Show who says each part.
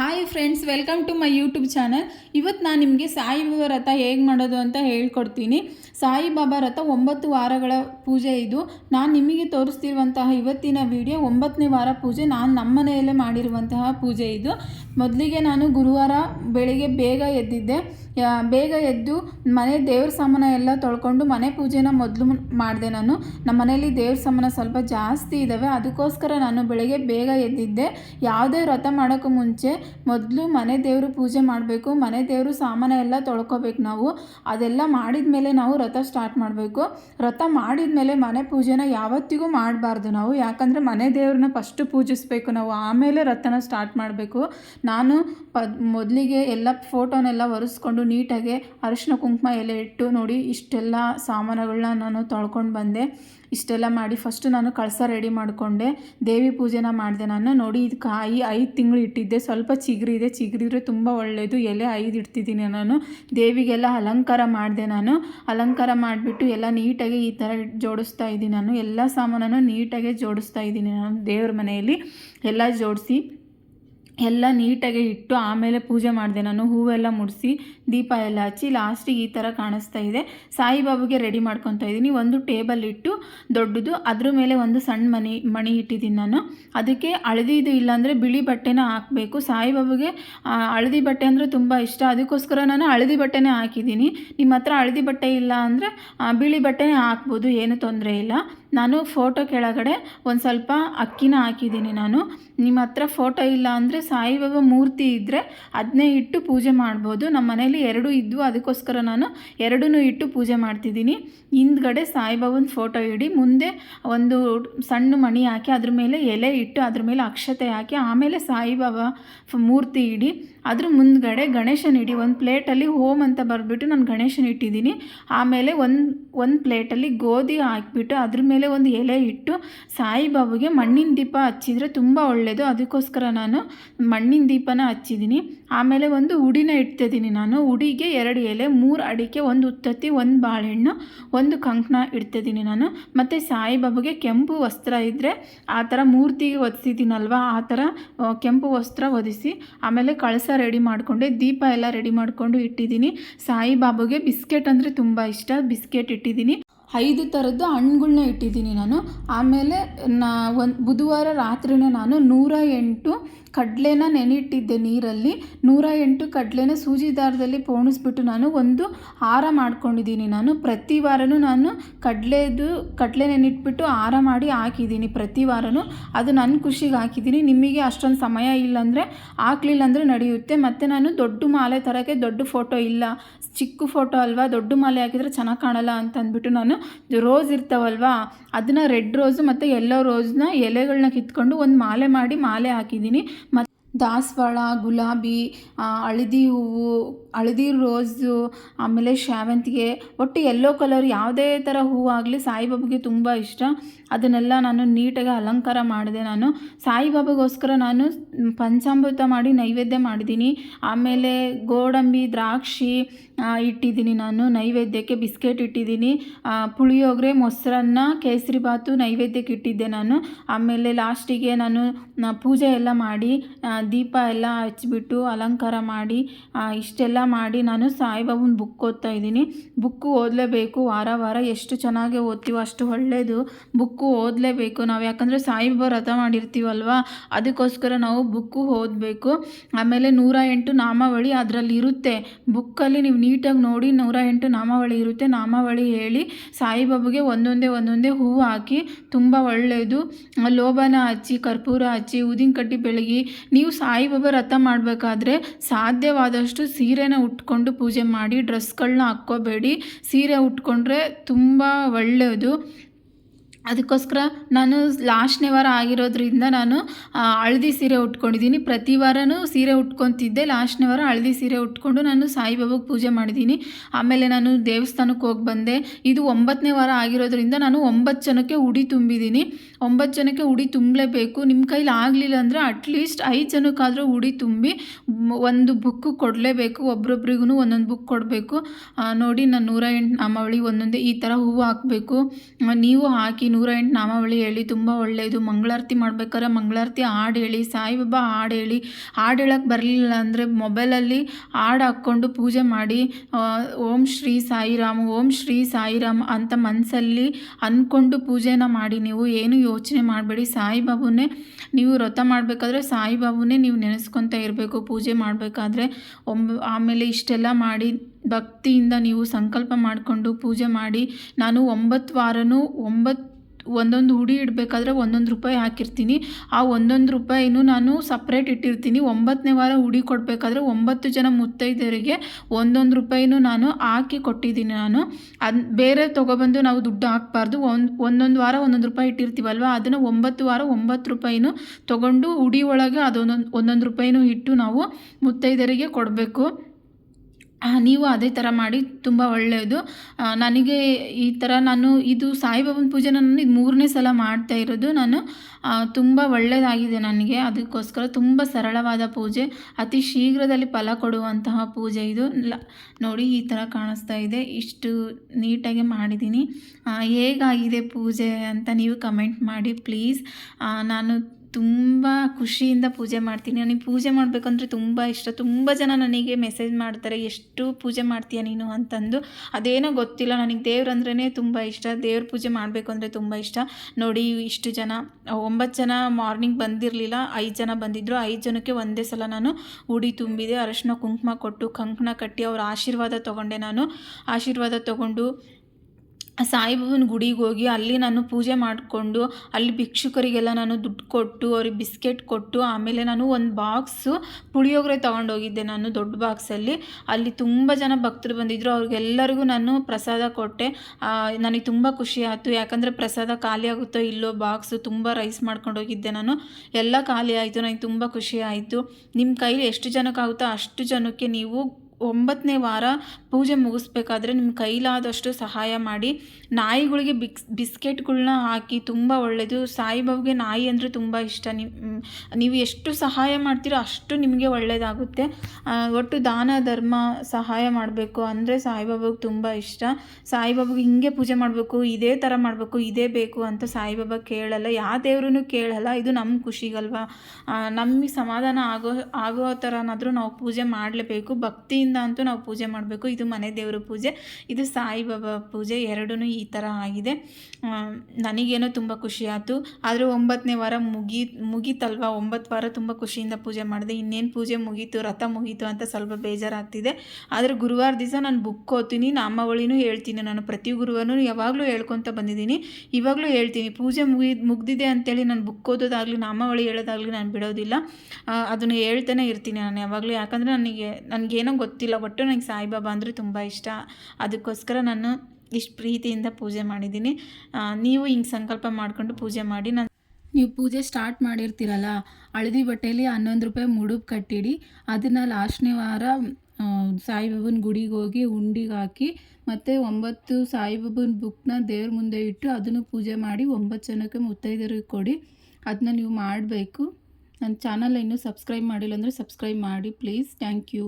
Speaker 1: Hi friends welcome to my YouTube channel ಇವತ್ತು ನಾನು ನಿಮಗೆ ಸಾಯಿಬಾಬಾ ರಥ ಹೇಗೆ ಮಾಡೋದು ಅಂತ ಹೇಳ್ಕೊಡ್ತೀನಿ. ಸಾಯಿಬಾಬಾ ರಥ ಒಂಬತ್ತು ವಾರಗಳ ಪೂಜೆ ಇದು. ನಾನು ನಿಮಗೆ ತೋರಿಸ್ತಿರುವಂತಹ ಇವತ್ತಿನ ವಿಡಿಯೋ ಒಂಬತ್ತನೇ ವಾರ ಪೂಜೆ. ನಾನು ನಮ್ಮ ಮನೆಯಲ್ಲೇ ಮಾಡಿರುವಂತಹ ಪೂಜೆ ಇದು. ಮೊದಲಿಗೆ ನಾನು ಗುರುವಾರ ಬೆಳಿಗ್ಗೆ ಬೇಗ ಎದ್ದಿದ್ದೆ. ಬೇಗ ಎದ್ದು ಮನೆ ದೇವ್ರ ಸಾಮಾನ ಎಲ್ಲ ತೊಳ್ಕೊಂಡು ಮನೆ ಪೂಜೆನ ಮೊದಲು ಮಾಡಿದೆ ನಾನು. ನಮ್ಮ ಮನೆಯಲ್ಲಿ ದೇವ್ರ ಸಾಮಾನ ಸ್ವಲ್ಪ ಜಾಸ್ತಿ ಇದ್ದಾವೆ ಅದಕ್ಕೋಸ್ಕರ ನಾನು ಬೆಳಗ್ಗೆ ಬೇಗ ಎದ್ದಿದ್ದೆ. ಯಾವುದೇ ವ್ರತ ಮಾಡೋಕ್ಕೂ ಮುಂಚೆ ಮೊದಲು ಮನೆ ದೇವರು ಪೂಜೆ ಮಾಡಬೇಕು, ಮನೆ ದೇವರು ಸಾಮಾನ ಎಲ್ಲ ತೊಳ್ಕೊಬೇಕು ನಾವು. ಅದೆಲ್ಲ ಮಾಡಿದ ಮೇಲೆ ನಾವು ರಥ ಸ್ಟಾರ್ಟ್ ಮಾಡಬೇಕು. ರಥ ಮಾಡಿದ ಮೇಲೆ ಮನೆ ಪೂಜೆನ ಯಾವತ್ತಿಗೂ ಮಾಡಬಾರ್ದು ನಾವು. ಯಾಕಂದರೆ ಮನೆ ದೇವ್ರನ್ನ ಫಸ್ಟು ಪೂಜಿಸ್ಬೇಕು ನಾವು. ಆಮೇಲೆ ರಥನ ಸ್ಟಾರ್ಟ್ ಮಾಡಬೇಕು. ನಾನು ಪ, ಮೊದಲಿಗೆ ಎಲ್ಲ ಫೋಟೋನೆಲ್ಲ ಒರೆಸ್ಕೊಂಡು ನೀಟಾಗಿ ಅರಿಶಿನ ಕುಂಕುಮ ಎಲೆ ಇಟ್ಟು ನೋಡಿ ಇಷ್ಟೆಲ್ಲ ಸಾಮಾನುಗಳನ್ನ ನಾನು ತೊಳ್ಕೊಂಡು ಬಂದೆ. ಇಷ್ಟೆಲ್ಲ ಮಾಡಿ ಫಸ್ಟು ನಾನು ಕಳಸ ರೆಡಿ ಮಾಡಿಕೊಂಡೆ. ದೇವಿ ಪೂಜೆನ ಮಾಡಿದೆ ನಾನು. ನೋಡಿ, ಇದು ಕಾಯಿ ಐದು ತಿಂಗಳು ಇಟ್ಟಿದ್ದೆ. ಸ್ವಲ್ಪ ಚಿಗುರಿದೆ ಚಿಗುರಿದ್ರೆ ತುಂಬ ಒಳ್ಳೆಯದು ಎಲೆ ಐದು ಇಡ್ತಿದ್ದೀನಿ ನಾನು. ದೇವಿಗೆಲ್ಲ ಅಲಂಕಾರ ಮಾಡಿದೆ ನಾನು. ಅಲಂಕಾರ ಮಾಡಿಬಿಟ್ಟು ಎಲ್ಲ ನೀಟಾಗಿ ಈ ಥರ ಜೋಡಿಸ್ತಾ ಇದ್ದೀನಿ ನಾನು. ಎಲ್ಲ ಸಾಮಾನನ್ನು ನೀಟಾಗೆ ಜೋಡಿಸ್ತಾ ಇದ್ದೀನಿ ನಾನು ದೇವ್ರ ಮನೆಯಲ್ಲಿ. ಎಲ್ಲ ಜೋಡಿಸಿ. ಎಲ್ಲ ನೀಟಾಗಿ ಇಟ್ಟು ಆಮೇಲೆ ಪೂಜೆ ಮಾಡಿದೆ ನಾನು. ಹೂವೆಲ್ಲ ಮುಡಿಸಿ ದೀಪ ಎಲ್ಲ ಹಚ್ಚಿ ಲಾಸ್ಟಿಗೆ ಈ ಥರ ಕಾಣಿಸ್ತಾ ಇದೆ. ಸಾಯಿಬಾಬುಗೆ ರೆಡಿ ಮಾಡ್ಕೊತಾ ಇದ್ದೀನಿ. ಒಂದು ಟೇಬಲ್ ಇಟ್ಟು ದೊಡ್ಡದು, ಅದ್ರ ಮೇಲೆ ಒಂದು ಸಣ್ಣ ಮಣಿ ಮಣಿ ಇಟ್ಟಿದ್ದೀನಿ ನಾನು. ಅದಕ್ಕೆ ಹಳದಿದು ಇಲ್ಲಾಂದರೆ ಬಿಳಿ ಬಟ್ಟೆನ ಹಾಕಬೇಕು. ಸಾಯಿಬಾಬುಗೆ ಹಳದಿ ಬಟ್ಟೆ ಅಂದರೆ ತುಂಬ ಇಷ್ಟ. ಅದಕ್ಕೋಸ್ಕರ ನಾನು ಹಳದಿ ಬಟ್ಟೆನೇ ಹಾಕಿದ್ದೀನಿ. ನಿಮ್ಮ ಹತ್ರ ಹಳದಿ ಬಟ್ಟೆ ಇಲ್ಲ ಅಂದರೆ ಬಿಳಿ ಬಟ್ಟೆನೇ ಹಾಕ್ಬೋದು. ಏನು ತೊಂದರೆ ಇಲ್ಲ. ನಾನು ಫೋಟೋ ಕೆಳಗಡೆ ಒಂದು ಸ್ವಲ್ಪ ಅಕ್ಕಿನ ಹಾಕಿದ್ದೀನಿ ನಾನು. ನಿಮ್ಮ ಹತ್ರ ಫೋಟೋ ಇಲ್ಲ ಅಂದರೆ ಸಾಯಿಬಾಬಾ ಮೂರ್ತಿ ಇದ್ದರೆ ಅದನ್ನೇ ಇಟ್ಟು ಪೂಜೆ ಮಾಡ್ಬೋದು. ನಮ್ಮ ಮನೇಲಿ ಎರಡು ಇದ್ವು, ಅದಕ್ಕೋಸ್ಕರ ನಾನು ಎರಡೂ ಇಟ್ಟು ಪೂಜೆ ಮಾಡ್ತಿದ್ದೀನಿ. ಹಿಂದ್ಗಡೆ ಸಾಯಿಬಾಬನ ಫೋಟೋ ಇಡಿ, ಮುಂದೆ ಒಂದು ಸಣ್ಣ ಮಣಿ ಹಾಕಿ ಅದ್ರ ಮೇಲೆ ಎಲೆ ಇಟ್ಟು ಅದ್ರ ಮೇಲೆ ಅಕ್ಷತೆ ಹಾಕಿ, ಆಮೇಲೆ ಸಾಯಿಬಾಬಾ ಮೂರ್ತಿ ಇಡಿ. ಅದ್ರ ಮುಂದ್ಗಡೆ ಗಣೇಶನ ಇಡಿ, ಒಂದು ಪ್ಲೇಟಲ್ಲಿ ಹೋಮ್ ಅಂತ ಬರೆದ್ಬಿಟ್ಟು ನಾನು ಗಣೇಶನ ಇಟ್ಟಿದ್ದೀನಿ. ಆಮೇಲೆ ಒಂದು ಒಂದು ಪ್ಲೇಟಲ್ಲಿ ಗೋಧಿ ಹಾಕಿಬಿಟ್ಟು ಅದ್ರ ಮೇಲೆ ಒಂದು ಎಲೆ ಇಟ್ಟು ಸಾಯಿಬಾಬುಗೆ ಮಣ್ಣಿನ ದೀಪ ಹಚ್ಚಿದರೆ ತುಂಬ ಒಳ್ಳೆಯದು ಅದಕ್ಕೋಸ್ಕರ ನಾನು ಮಣ್ಣಿನ ದೀಪನ ಹಚ್ಚಿದ್ದೀನಿ. ಆಮೇಲೆ ಒಂದು ಉಡಿನ ಇಡ್ತಿದ್ದೀನಿ ನಾನು. ಉಡಿಗೆ ಎರಡು ಎಲೆ, ಮೂರು ಅಡಿಕೆ, ಒಂದು ಉತ್ತತ್ತಿ, ಒಂದು ಬಾಳೆಹಣ್ಣು, ಒಂದು ಕಂಕಣ ಇಡ್ತಿದ್ದೀನಿ ನಾನು. ಮತ್ತು ಸಾಯಿಬಾಬುಗೆ ಕೆಂಪು ವಸ್ತ್ರ ಇದ್ದರೆ ಆ ಥರ ಮೂರ್ತಿಗೆ ಒದಿಸಿದ್ದೀನಲ್ವ ಆ ಥರ ಕೆಂಪು ವಸ್ತ್ರ ಒದಿಸಿ ಆಮೇಲೆ ಕಳಸ ರೆಡಿ ಮಾಡಿಕೊಂಡೆ ದೀಪ ಎಲ್ಲ ರೆಡಿ ಮಾಡಿಕೊಂಡು ಇಟ್ಟಿದ್ದೀನಿ. ಸಾಯಿಬಾಬುಗೆ ಬಿಸ್ಕೆಟ್ ಅಂದರೆ ತುಂಬ ಇಷ್ಟ. ಬಿಸ್ಕೆಟ್ ಇಟ್ಟಿದ್ದೀನಿ. ಐದು ಥರದ್ದು ಹಣ್ಗಳನ್ನ ಇಟ್ಟಿದ್ದೀನಿ ನಾನು. ಆಮೇಲೆ ನಾ ಒಂದು ಬುಧವಾರ ರಾತ್ರಿನೇ ನಾನು ನೂರ ಎಂಟು ಕಡಲೆನ ನೆನೆಯಿಟ್ಟಿದ್ದೆ ನೀರಲ್ಲಿ. ನೂರ ಎಂಟು ಕಡಲೆನ ಸೂಜಿ ದಾರದಲ್ಲಿ ಪೋಣಿಸ್ಬಿಟ್ಟು ನಾನು ಒಂದು ಹಾರ ಮಾಡ್ಕೊಂಡಿದ್ದೀನಿ ನಾನು. ಪ್ರತಿ ವಾರನೂ ನಾನು ಕಡಲೆದು, ಕಡಲೆ ನೆನಿಟ್ಬಿಟ್ಟು ಹಾರ ಮಾಡಿ ಹಾಕಿದ್ದೀನಿ ಪ್ರತಿ ವಾರನೂ. ಅದು ನನ್ನ ಖುಷಿಗೆ ಹಾಕಿದ್ದೀನಿ. ನಿಮಗೆ ಅಷ್ಟೊಂದು ಸಮಯ ಇಲ್ಲಾಂದರೆ ಹಾಕ್ಲಿಲ್ಲ ಅಂದರೆ ನಡೆಯುತ್ತೆ. ಮತ್ತು ನಾನು ದೊಡ್ಡ ಮಾಲೆ ತರೋಕ್ಕೆ ದೊಡ್ಡ ಫೋಟೋ ಇಲ್ಲ. ಚಿಕ್ಕ ಫೋಟೋ ಅಲ್ವಾ? ದೊಡ್ಡ ಮಾಲೆ ಹಾಕಿದರೆ ಚೆನ್ನಾಗಿ ಕಾಣಲ್ಲ ಅಂತ ಅಂದ್ಬಿಟ್ಟು ನಾನು ರೋಸ್ ಇರ್ತಾವಲ್ವಾ? ಅದನ್ನ ರೆಡ್ ರೋಸು ಮತ್ತು ಎಲ್ಲೋ ರೋಸ್ನ ಎಲೆಗಳನ್ನ ಕಿತ್ಕೊಂಡು ಒಂದು ಮಾಲೆ ಮಾಡಿ ಮಾಲೆ ಹಾಕಿದ್ದೀನಿ. ಮತ್ತು ದಾಸವಾಳ, ಗುಲಾಬಿ ಹಳದಿ ಹೂವು, ಹಳದಿ ರೋಸು, ಆಮೇಲೆ ಶಾವಂತಿಗೆ ಒಟ್ಟು ಎಲ್ಲೋ ಕಲರ್ ಯಾವುದೇ ಥರ ಹೂವು ಆಗಲಿ ಸಾಯಿಬಾಬಾಗೆ ತುಂಬ ಇಷ್ಟ. ಅದನ್ನೆಲ್ಲ ನಾನು ನೀಟಾಗಿ ಅಲಂಕಾರ ಮಾಡಿದೆ ನಾನು. ಸಾಯಿಬಾಬಾಗೋಸ್ಕರ ನಾನು ಪಂಚಾಮೃತ ಮಾಡಿ ನೈವೇದ್ಯ ಮಾಡಿದ್ದೀನಿ. ಆಮೇಲೆ ಗೋಡಂಬಿ, ದ್ರಾಕ್ಷಿ ಇಟ್ಟಿದ್ದೀನಿ ನಾನು. ನೈವೇದ್ಯಕ್ಕೆ ಬಿಸ್ಕೆಟ್ ಇಟ್ಟಿದ್ದೀನಿ. ಪುಳಿಯೋಗರೆ, ಮೊಸರನ್ನ, ಕೇಸರಿ ಬಾತು ನೈವೇದ್ಯಕ್ಕೆ ಇಟ್ಟಿದ್ದೆ ನಾನು. ಆಮೇಲೆ ಲಾಸ್ಟಿಗೆ ನಾನು ಪೂಜೆ ಎಲ್ಲ ಮಾಡಿ ದೀಪ ಎಲ್ಲ ಹಚ್ಬಿಟ್ಟು ಅಲಂಕಾರ ಮಾಡಿ ಇಷ್ಟೆಲ್ಲ ಮಾಡಿ ನಾನು ಸಾಯಿಬಾಬನ ಬುಕ್ ಓದ್ತಾ ಇದ್ದೀನಿ. ಬುಕ್ಕು ಓದಲೇಬೇಕು, ವಾರ ವಾರ ಎಷ್ಟು ಚೆನ್ನಾಗಿ ಓದ್ತೀವೋ ಅಷ್ಟು ಒಳ್ಳೆಯದು ಬುಕ್ಕು ಓದಲೇಬೇಕು ನಾವು, ಯಾಕಂದರೆ ಸಾಯಿಬಾಬ ರಥ ಮಾಡಿರ್ತೀವಲ್ವ, ಅದಕ್ಕೋಸ್ಕರ ನಾವು ಬುಕ್ಕು ಓದಬೇಕು. ಆಮೇಲೆ ನೂರ ಎಂಟು ನಾಮಾವಳಿ ಅದರಲ್ಲಿ ಇರುತ್ತೆ. ಬುಕ್ಕಲ್ಲಿ ನೀವು ನೀಟಾಗಿ ನೋಡಿ ನೂರ ಎಂಟು ನಾಮಾವಳಿ ಇರುತ್ತೆ. ನಾಮಾವಳಿ ಹೇಳಿ ಸಾಯಿಬಾಬಗೆ ಒಂದೊಂದೇ ಒಂದೊಂದೇ ಹೂವು ಹಾಕಿ, ತುಂಬ ಒಳ್ಳೆಯದು ಲೋಬನ ಹಚ್ಚಿ, ಕರ್ಪೂರ ಹಚ್ಚಿ ಊದಿನ ಕಡ್ಡಿ ಬೆಳಗಿ, ನೀವು ಸಾಯಿಬಾಬಾ ರಥ ಮಾಡಬೇಕಾದ್ರೆ ಸಾಧ್ಯವಾದಷ್ಟು ಸೀರೆನ ಉಟ್ಕೊಂಡು ಪೂಜೆ ಮಾಡಿ ಡ್ರೆಸ್ಗಳನ್ನ ಹಾಕ್ಕೋಬೇಡಿ. ಸೀರೆ ಉಟ್ಕೊಂಡ್ರೆ ತುಂಬ ಒಳ್ಳೆಯದು. ಅದಕ್ಕೋಸ್ಕರ ನಾನು ಲಾಸ್ಟ್ನೇ ವಾರ ಆಗಿರೋದ್ರಿಂದ ನಾನು ಹಳದಿ ಸೀರೆ ಉಟ್ಕೊಂಡಿದ್ದೀನಿ. ಪ್ರತಿ ವಾರನೂ ಸೀರೆ ಉಟ್ಕೊತಿದ್ದೆ. ಲಾಸ್ಟ್ನೇ ವಾರ ಹಳದಿ ಸೀರೆ ಉಟ್ಕೊಂಡು ನಾನು ಸಾಯಿಬಾಬಾಗೆ ಪೂಜೆ ಮಾಡಿದ್ದೀನಿ. ಆಮೇಲೆ ನಾನು ದೇವಸ್ಥಾನಕ್ಕೆ ಹೋಗಿ ಬಂದೆ. ಇದು ಒಂಬತ್ತನೇ ವಾರ ಆಗಿರೋದ್ರಿಂದ ನಾನು ಒಂಬತ್ತು ಜನಕ್ಕೆ ಉಡಿ ತುಂಬಿದ್ದೀನಿ. ಒಂಬತ್ತು ಜನಕ್ಕೆ ಉಡಿ ತುಂಬಲೇಬೇಕು. ನಿಮ್ಮ ಕೈಲಿ ಆಗಲಿಲ್ಲ ಅಂದರೆ ಅಟ್ಲೀಸ್ಟ್ ಐದು ಜನಕ್ಕಾದರೂ ಉಡಿ ತುಂಬಿ, ಒಂದು ಬುಕ್ಕು ಕೊಡಲೇಬೇಕು. ಒಬ್ರೊಬ್ರಿಗೂ ಒಂದೊಂದು ಬುಕ್ ಕೊಡಬೇಕು. ನೋಡಿ, ನಾನು ನೂರ ಎಂಟು ನಾಮಾವಳಿ ಒಂದೊಂದೇ ಈ ಥರ ಹೂವು ಹಾಕಬೇಕು. ನೀವು ಹಾಕಿ ನೂರ ಎಂಟು ನಾಮಾವಳಿ ಹೇಳಿ ತುಂಬ ಒಳ್ಳೆಯದು. ಮಂಗಳಾರತಿ ಮಾಡ್ಬೇಕಾದ್ರೆ ಮಂಗಳಾರತಿ ಹಾಡು ಹೇಳಿ, ಸಾಯಿಬಾಬಾ ಹಾಡು ಹೇಳಿ. ಹಾಡು ಹೇಳಕ್ಕೆ ಬರಲಿಲ್ಲ ಅಂದರೆ ಮೊಬೈಲಲ್ಲಿ ಹಾಡು ಹಾಕ್ಕೊಂಡು ಪೂಜೆ ಮಾಡಿ ಓಂ ಶ್ರೀ ಸಾಯಿರಾಮ್, ಓಂ ಶ್ರೀ ಸಾಯಿರಾಮ್ ಅಂತ ಮನಸ್ಸಲ್ಲಿ ಅಂದ್ಕೊಂಡು ಪೂಜೆನ ಮಾಡಿ. ನೀವು ಏನು ಯೋಚನೆ ಮಾಡಬೇಡಿ. ಸಾಯಿಬಾಬುನೇ ನೀವು ವ್ರತ ಮಾಡಬೇಕಾದ್ರೆ ಸಾಯಿಬಾಬುನೇ ನೀವು ನೆನೆಸ್ಕೊತಾ ಇರಬೇಕು. ಪೂಜೆ ಮಾಡಬೇಕಾದ್ರೆ ಒಂಬ ಆಮೇಲೆ ಇಷ್ಟೆಲ್ಲ ಮಾಡಿ ಭಕ್ತಿಯಿಂದ ನೀವು ಸಂಕಲ್ಪ ಮಾಡಿಕೊಂಡು ಪೂಜೆ ಮಾಡಿ. ನಾನು ಒಂಬತ್ತು ವಾರನೂ ಒಂಬತ್ತು ಒಂದೊಂದು ಹುಡಿ ಇಡಬೇಕಾದ್ರೆ ಒಂದೊಂದು ರೂಪಾಯಿ ಹಾಕಿರ್ತೀನಿ. ಆ ಒಂದೊಂದು ರೂಪಾಯಿನೂ ನಾನು ಸಪ್ರೇಟ್ ಇಟ್ಟಿರ್ತೀನಿ. ಒಂಬತ್ತನೇ ವಾರ ಹುಡಿ ಕೊಡಬೇಕಾದ್ರೆ ಒಂಬತ್ತು ಜನ ಮುತ್ತೈದೆಯರಿಗೆ ಒಂದೊಂದು ರೂಪಾಯಿನೂ ನಾನು ಹಾಕಿ ಕೊಟ್ಟಿದ್ದೀನಿ ನಾನು. ಅದು ಬೇರೆ ತೊಗೊಬಂದು ನಾವು ದುಡ್ಡು ಹಾಕ್ಬಾರ್ದು. ಒಂದು, ಒಂದೊಂದು ವಾರ ಒಂದೊಂದು ರೂಪಾಯಿ ಇಟ್ಟಿರ್ತೀವಲ್ವ? ಅದನ್ನು ಒಂಬತ್ತು ವಾರ ಒಂಬತ್ತು ರೂಪಾಯಿನೂ ತೊಗೊಂಡು ಹುಡಿ ಒಳಗೆ ಅದೊಂದೊಂದು, ಒಂದೊಂದು ರೂಪಾಯಿನೂ ಇಟ್ಟು ನಾವು ಮುತ್ತೈದೆಯರಿಗೆ ಕೊಡಬೇಕು. ನೀವು ಅದೇ ಥರ ಮಾಡಿ ತುಂಬ ಒಳ್ಳೆಯದು. ನನಗೆ ಈ ಥರ ನಾನು ಇದು ಸಾಯಿಬಾಬನ ಪೂಜೆ ನಾನು ಇದು ಮೂರನೇ ಸಲ ಮಾಡ್ತಾ ಇರೋದು. ನಾನು ತುಂಬ ಒಳ್ಳೆಯದಾಗಿದೆ ನನಗೆ. ಅದಕ್ಕೋಸ್ಕರ ತುಂಬ ಸರಳವಾದ ಪೂಜೆ. ಅತಿ ಶೀಘ್ರದಲ್ಲಿ ಫಲ ಕೊಡುವಂತಹ ಪೂಜೆ ಇದು. ನೋಡಿ ಈ ಥರ ಕಾಣಿಸ್ತಾ ಇದೆ. ಇಷ್ಟು ನೀಟಾಗಿ ಮಾಡಿದ್ದೀನಿ. ಹೇಗಾಗಿದೆ ಪೂಜೆ ಅಂತ ನೀವು ಕಮೆಂಟ್ ಮಾಡಿ ಪ್ಲೀಸ್. ನಾನು ತುಂಬ ಖುಷಿಯಿಂದ ಪೂಜೆ ಮಾಡ್ತೀನಿ. ನನಗೆ ಪೂಜೆ ಮಾಡಬೇಕಂದ್ರೆ ತುಂಬ ಇಷ್ಟ. ತುಂಬ ಜನ ನನಗೆ ಮೆಸೇಜ್ ಮಾಡ್ತಾರೆ, ಎಷ್ಟು ಪೂಜೆ ಮಾಡ್ತೀಯ ನೀನು? ಅಂತಂದು. ಅದೇನೋ ಗೊತ್ತಿಲ್ಲ. ನನಗೆ ದೇವ್ರಂದ್ರೇ ತುಂಬ ಇಷ್ಟ. ದೇವ್ರ ಪೂಜೆ ಮಾಡಬೇಕು ಅಂದರೆ ತುಂಬ ಇಷ್ಟ. ನೋಡಿ, ಇಷ್ಟು ಜನ, ಒಂಬತ್ತು ಜನ ಮಾರ್ನಿಂಗ್ ಬಂದಿರಲಿಲ್ಲ. ಐದು ಜನ ಬಂದಿದ್ದರು ಐದು ಜನಕ್ಕೆ ಒಂದೇ ಸಲ ನಾನು ಉಡಿ ತುಂಬಿದೆ. ಅರಶಿನ, ಕುಂಕುಮ ಕೊಟ್ಟು, ಕಂಕಣ ಕಟ್ಟಿ ಅವ್ರ ಆಶೀರ್ವಾದ ತೊಗೊಂಡೆ ನಾನು. ಆಶೀರ್ವಾದ ತೊಗೊಂಡು ಸಾಯಿಬಾಬನ ಗುಡಿಗೆ ಹೋಗಿ ಅಲ್ಲಿ ನಾನು ಪೂಜೆ ಮಾಡಿಕೊಂಡು, ಅಲ್ಲಿ ಭಿಕ್ಷುಕರಿಗೆಲ್ಲ ನಾನು ದುಡ್ಡು ಕೊಟ್ಟು, ಅವ್ರಿಗೆ ಬಿಸ್ಕೆಟ್ ಕೊಟ್ಟು, ಆಮೇಲೆ ನಾನು ಒಂದು ಬಾಕ್ಸು ಪುಳಿಯೋಗರೆ ತೊಗೊಂಡೋಗಿದ್ದೆ ನಾನು ದೊಡ್ಡ ಬಾಕ್ಸಲ್ಲಿ ಅಲ್ಲಿ. ತುಂಬ ಜನ ಭಕ್ತರು ಬಂದಿದ್ದರು ಅವ್ರಿಗೆಲ್ಲರಿಗೂ ನಾನು ಪ್ರಸಾದ ಕೊಟ್ಟೆ. ನನಗೆ ತುಂಬ ಖುಷಿ ಆಯಿತು. ಯಾಕಂದರೆ ಪ್ರಸಾದ ಖಾಲಿ ಆಗುತ್ತೋ ಇಲ್ಲೋ ಬಾಕ್ಸು ತುಂಬ ರೈಸ್ ಮಾಡ್ಕೊಂಡು ಹೋಗಿದ್ದೆ ನಾನು. ಎಲ್ಲ ಖಾಲಿ ಆಯಿತು ನನಗೆ ತುಂಬ ಖುಷಿ ಆಯಿತು. ನಿಮ್ಮ ಕೈಲಿ ಎಷ್ಟು ಜನಕ್ಕಾಗುತ್ತೋ ಅಷ್ಟು ಜನಕ್ಕೆ ನೀವು ಒಂಬತ್ತನೇ ವಾರ ಪೂಜೆ ಮುಗಿಸ್ಬೇಕಾದ್ರೆ ನಿಮ್ಮ ಕೈಲಾದಷ್ಟು ಸಹಾಯ ಮಾಡಿ. ನಾಯಿಗಳಿಗೆ ಬಿಕ್ಸ್ ಬಿಸ್ಕೆಟ್ಗಳನ್ನ ಹಾಕಿ ತುಂಬ ಒಳ್ಳೆಯದು ಸಾಯಿಬಾಬುಗೆ ನಾಯಿ ಅಂದರೆ ತುಂಬ ಇಷ್ಟ. ನೀವು ಎಷ್ಟು ಸಹಾಯ ಮಾಡ್ತೀರೋ ಅಷ್ಟು ನಿಮಗೆ ಒಳ್ಳೆಯದಾಗುತ್ತೆ ಒಟ್ಟು ದಾನ, ಧರ್ಮ ಸಹಾಯ ಮಾಡಬೇಕು ಅಂದರೆ ಸಾಯಿಬಾಬಾಗೆ ತುಂಬ ಇಷ್ಟ. ಸಾಯಿಬಾಬಾಗೆ ಹಿಂಗೆ ಪೂಜೆ ಮಾಡಬೇಕು, ಇದೇ ಥರ ಮಾಡಬೇಕು, ಇದೇ ಬೇಕು ಅಂತ ಸಾಯಿಬಾಬಾ ಕೇಳಲ್ಲ. ಯಾವ ದೇವ್ರೂ ಕೇಳಲ್ಲ. ಇದು ನಮ್ಮ ಖುಷಿಗಲ್ವಾ? ನಮಗೆ ಸಮಾಧಾನ ಆಗೋ ಆಗೋ ಥರನಾದರೂ ನಾವು ಪೂಜೆ ಮಾಡಲೇಬೇಕು. ಭಕ್ತಿಯಿಂದ ಅಂತೂ ನಾವು ಪೂಜೆ ಮಾಡಬೇಕು. ಇದು ಮನೆ ದೇವರ ಪೂಜೆ. ಇದು ಸಾಯಿಬಾಬಾ ಪೂಜೆ. ಎರಡೂ ಈ ಥರ ಆಗಿದೆ. ನನಗೇನೋ ತುಂಬ ಖುಷಿ ಆಯಿತು. ಆದರೆ ಒಂಬತ್ತನೇ ವಾರ ಮುಗಿ, ಮುಗೀತಲ್ವ? ಒಂಬತ್ತು ವಾರ ತುಂಬ ಖುಷಿಯಿಂದ ಪೂಜೆ ಮಾಡಿದೆ. ಇನ್ನೇನು ಪೂಜೆ ಮುಗೀತು, ರಥ ಮುಗೀತು ಅಂತ ಸ್ವಲ್ಪ ಬೇಜಾರಾಗ್ತಿದೆ. ಆದರೆ ಗುರುವಾರ ದಿವಸ ನಾನು ಬುಕ್ ಓದ್ತೀನಿ. ನಾಮಾವಳಿನೂ ಹೇಳ್ತೀನಿ. ನಾನು ಪ್ರತಿ ಗುರುವಾರನೂ ಯಾವಾಗಲೂ ಹೇಳ್ಕೊತ ಬಂದಿದ್ದೀನಿ. ಇವಾಗಲೂ ಹೇಳ್ತೀನಿ. ಪೂಜೆ ಮುಗಿ, ಮುಗ್ದಿದೆ ಅಂತೇಳಿ ನಾನು ಬುಕ್ ಓದೋದಾಗಲಿ ನಾಮಾವಳಿ ಹೇಳೋದಾಗಲಿ ನಾನು ಬಿಡೋದಿಲ್ಲ. ಅದನ್ನು ಹೇಳ್ತಾನೆ ಇರ್ತೀನಿ ನಾನು ಯಾವಾಗಲೂ. ಯಾಕಂದರೆ ನನಗೆ, ನನಗೇನೋ ಗೊತ್ತಿಲ್ಲ ಒಟ್ಟು ನನಗೆ ಸಾಯಿಬಾಬಾ ಅಂದರೆ ತುಂಬ ಇಷ್ಟ. ಅದಕ್ಕೋಸ್ಕರ ನಾನು ಇಷ್ಟು ಪ್ರೀತಿಯಿಂದ ಪೂಜೆ ಮಾಡಿದ್ದೀನಿ. ನೀವು ಹಿಂಗೆ ಸಂಕಲ್ಪ ಮಾಡಿಕೊಂಡು ಪೂಜೆ ಮಾಡಿ. ನಾನು ನೀವು ಪೂಜೆ ಸ್ಟಾರ್ಟ್ ಮಾಡಿರ್ತೀರಲ್ಲ, ಹಳದಿ ಬಟ್ಟೆಯಲ್ಲಿ ಹನ್ನೊಂದು ರೂಪಾಯಿ ಮುಡುಪು ಕಟ್ಟಿಡಿ. ಅದನ್ನು ಲಾಸ್ಟ್ನೇ ವಾರ ಸಾಯಿಬಾಬನ ಗುಡಿಗೆ ಹೋಗಿ ಉಂಡಿಗೆ ಹಾಕಿ, ಮತ್ತು ಒಂಬತ್ತು ಸಾಯಿಬಾಬನ ಬುಕ್ನ ದೇವ್ರ ಮುಂದೆ ಇಟ್ಟು ಅದನ್ನು ಪೂಜೆ ಮಾಡಿ ಒಂಬತ್ತು ಜನಕ್ಕೆ ಮುತ್ತೈದರಿಗೆ ಕೊಡಿ. ಅದನ್ನ ನೀವು ಮಾಡಬೇಕು. ನನ್ನ ಚಾನಲ್ ಇನ್ನೂ ಸಬ್ಸ್ಕ್ರೈಬ್ ಮಾಡಿಲ್ಲ ಅಂದರೆ ಸಬ್ಸ್ಕ್ರೈಬ್ ಮಾಡಿ ಪ್ಲೀಸ್ ಥ್ಯಾಂಕ್ ಯು